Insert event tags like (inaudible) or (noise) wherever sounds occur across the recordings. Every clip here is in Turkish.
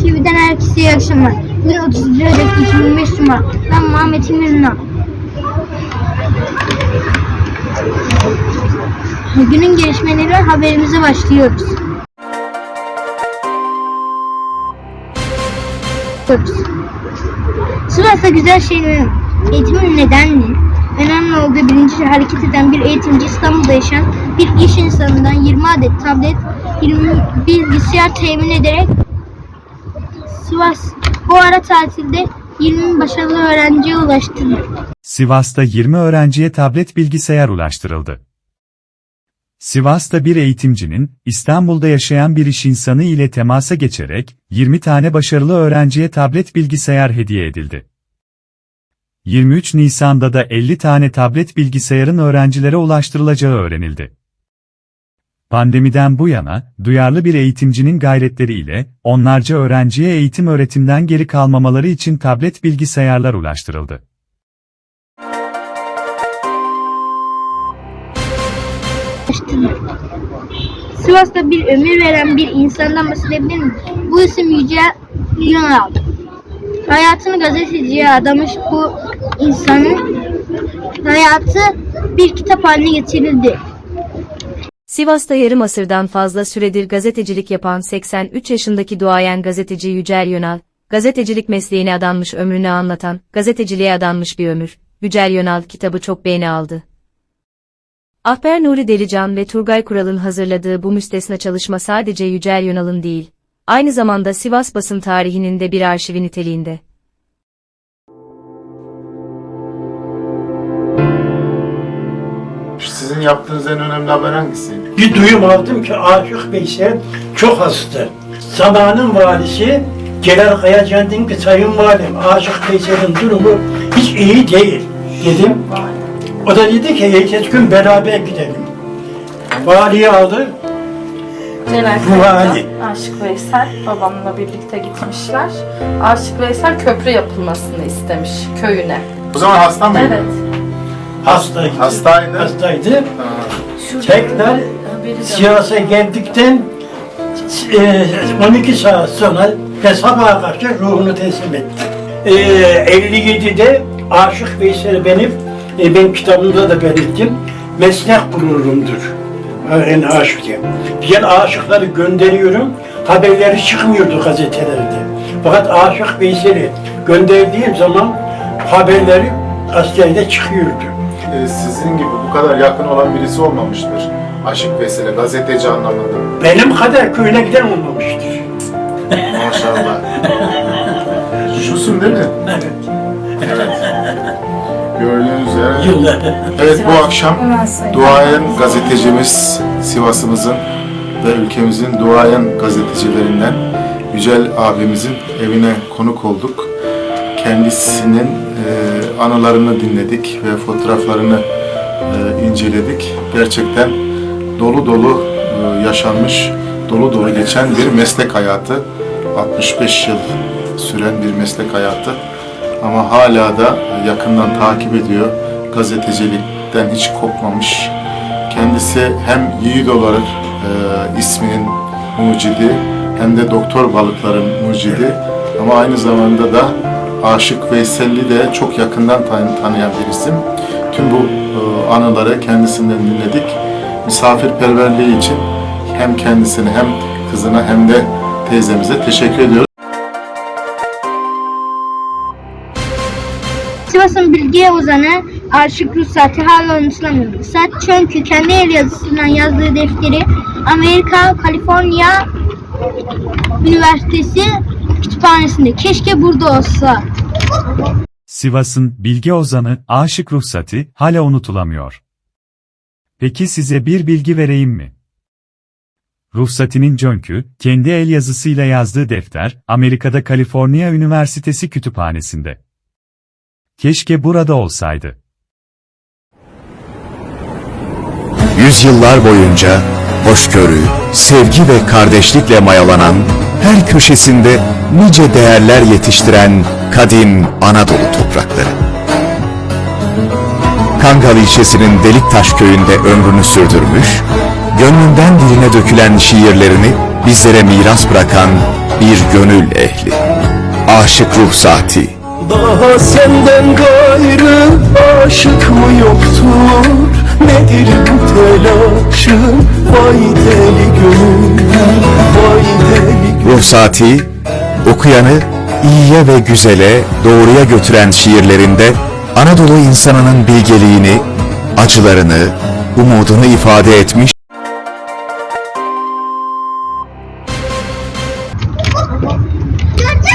TV'den herkese iyi akşamlar. Bugün 31 Ocak 2025 Cuma. Ben Muhammed Emir Ünal. Günün gelişmeleri haberimize başlıyoruz. Sivas'ta güzel şeylerin eğitimin nedenli, önemli olduğu bilinci hareket eden bir eğitimci İstanbul'da yaşayan bir iş insanından 20 adet tablet, 20 bilgisayar temin ederek Sivas bu ara tatilde 20 başarılı öğrenciye ulaştırdı. Sivas'ta 20 öğrenciye tablet bilgisayar ulaştırıldı. Sivas'ta bir eğitimcinin, İstanbul'da yaşayan bir iş insanı ile temasa geçerek, 20 tane başarılı öğrenciye tablet bilgisayar hediye edildi. 23 Nisan'da da 50 tane tablet bilgisayarın öğrencilere ulaştırılacağı öğrenildi. Pandemiden bu yana, duyarlı bir eğitimcinin gayretleriyle, onlarca öğrenciye eğitim öğretimden geri kalmamaları için tablet bilgisayarlar ulaştırıldı. Sivas'ta bir ömür veren bir insandan bahsedebilir miyim? Bu isim Yüce Yunal. Hayatını gazeteciye adamış bu insanın hayatı bir kitap haline getirildi. Sivas'ta yarım asırdan fazla süredir gazetecilik yapan 83 yaşındaki duayen gazeteci Yücel Yönal, gazetecilik mesleğine adanmış ömrünü anlatan, gazeteciliğe adanmış bir ömür, Yücel Yönal kitabı çok beğeni aldı. Ahber Nuri Delican ve Turgay Kural'ın hazırladığı bu müstesna çalışma sadece Yücel Yönal'ın değil, aynı zamanda Sivas basın tarihinin de bir arşivi niteliğinde. Sizin yaptığınız en önemli haber hangisi? Bir duyum aldım ki Aşık Veysel çok hasta. Zamanın valisi Celal Kayacan dedim ki sayın valim Aşık Veysel'in durumu hiç iyi değil dedim. O da dedi ki ertesi gün beraber gidelim. Valiyi aldı. Celal Bu Kayacı, hali. Aşık Veysel babamla birlikte gitmişler. Aşık Veysel köprü yapılmasını istemiş köyüne. O zaman hasta mıydı? Evet. Hastaydı. Hastaydı. Hastaydı. Ha. Tekrar. Sivas'a geldikten e, 12 saat sonra ve sabaha karşı ruhunu teslim etti. E, 57'de Aşık Veysel benim, e, ben kitabımda da belirttim, meslek gururumdur. En aşık diye. Diğer aşıkları gönderiyorum, haberleri çıkmıyordu gazetelerde. Fakat Aşık Veysel'i gönderdiğim zaman haberleri gazetede çıkıyordu. Ee, sizin gibi bu kadar yakın olan birisi olmamıştır. Aşık Veysel, gazeteci anlamında. Benim kadar köyüne giden olmamıştır. Maşallah. (laughs) Şusun değil mi? Evet. Evet. Gördüğünüz üzere. Yıllar. Evet bu akşam duayen gazetecimiz Sivas'ımızın ve ülkemizin duayen gazetecilerinden Yücel abimizin evine konuk olduk. Kendisinin e, anılarını dinledik ve fotoğraflarını e, inceledik. Gerçekten dolu dolu e, yaşanmış, dolu dolu geçen bir meslek hayatı. 65 yıl süren bir meslek hayatı. Ama hala da yakından takip ediyor. Gazetecilikten hiç kopmamış. Kendisi hem yiğit olarak e, isminin mucidi hem de doktor balıkların mucidi ama aynı zamanda da Aşık Veysel'i de çok yakından tan- tanıyan bir isim. Tüm bu e, anıları kendisinden dinledik. Misafirperverliği için hem kendisine hem kızına hem de teyzemize teşekkür ediyoruz. Sivas'ın bilgi ozanı Aşık Ruhsat'ı hala unutulamıyor. Ruhsat çünkü kendi el yazısından yazdığı defteri Amerika, Kaliforniya Üniversitesi kütüphanesinde. Keşke burada olsa. Sivas'ın bilgi ozanı Aşık Ruhsati hala unutulamıyor. Peki size bir bilgi vereyim mi? Ruhsati'nin Cönkü, kendi el yazısıyla yazdığı defter, Amerika'da Kaliforniya Üniversitesi kütüphanesinde. Keşke burada olsaydı. Yüzyıllar boyunca hoşgörü, sevgi ve kardeşlikle mayalanan, her köşesinde nice değerler yetiştiren kadim Anadolu toprakları. Kangal ilçesinin Deliktaş köyünde ömrünü sürdürmüş, gönlünden diline dökülen şiirlerini bizlere miras bırakan bir gönül ehli. Aşık Ruh Saati. Daha senden gayrı aşık mı yoktur? Nedir bu telaşın? Vay deli gönül, deli gönül. Ruh Saati, okuyanı iyiye ve güzele, doğruya götüren şiirlerinde Anadolu insanının bilgeliğini, acılarını, umudunu ifade etmiş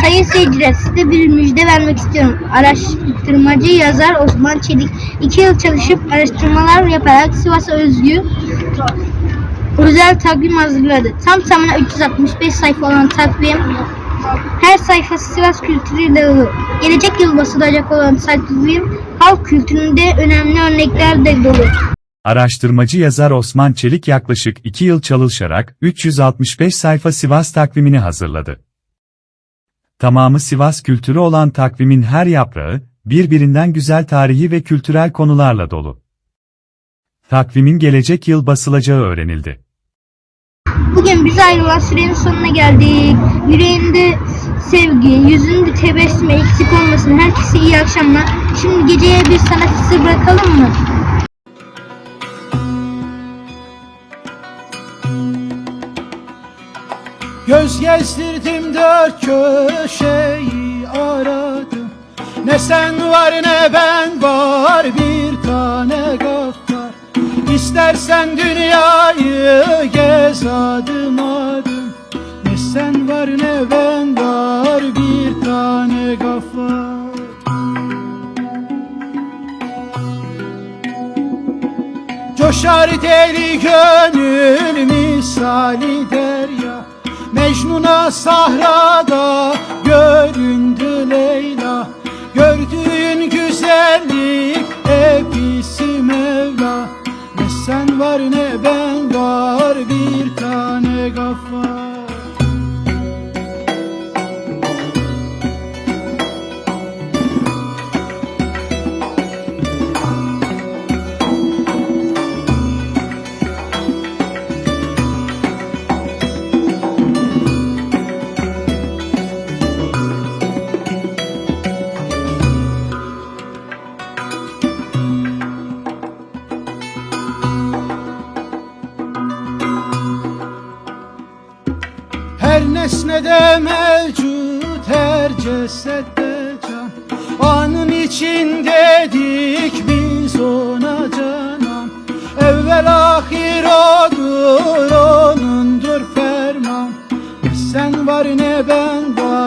Sayın seyirciler size bir müjde vermek istiyorum. Araştırmacı yazar Osman Çelik 2 yıl çalışıp araştırmalar yaparak Sivas'a özgü özel takvim hazırladı. Tam tamına 365 sayfa olan takvim her sayfası Sivas kültürüyle dolu. Gelecek yıl basılacak olan takvim halk kültüründe önemli örnekler de dolu. Araştırmacı yazar Osman Çelik yaklaşık 2 yıl çalışarak 365 sayfa Sivas takvimini hazırladı. Tamamı Sivas kültürü olan takvimin her yaprağı, birbirinden güzel tarihi ve kültürel konularla dolu. Takvimin gelecek yıl basılacağı öğrenildi. Bugün bize ayrılan sürenin sonuna geldik. Yüreğinde sevgi, yüzünde tebessüm eksik olmasın. Herkese iyi akşamlar. Şimdi geceye bir sanat eseri bırakalım mı? Göz gezdirdim dört köşeyi aradım Ne sen var ne ben var bir İstersen dünyayı gez adım adım. Ne sen var ne ben var bir tane gaffar Coşar deli gönül misali derya. Mecnun'a sahrada göründü Leyla var ne ben var bir tane gaffar can Anın içindedik biz ona canan Evvel ahir odur onundur ferman. Sen var ne ben var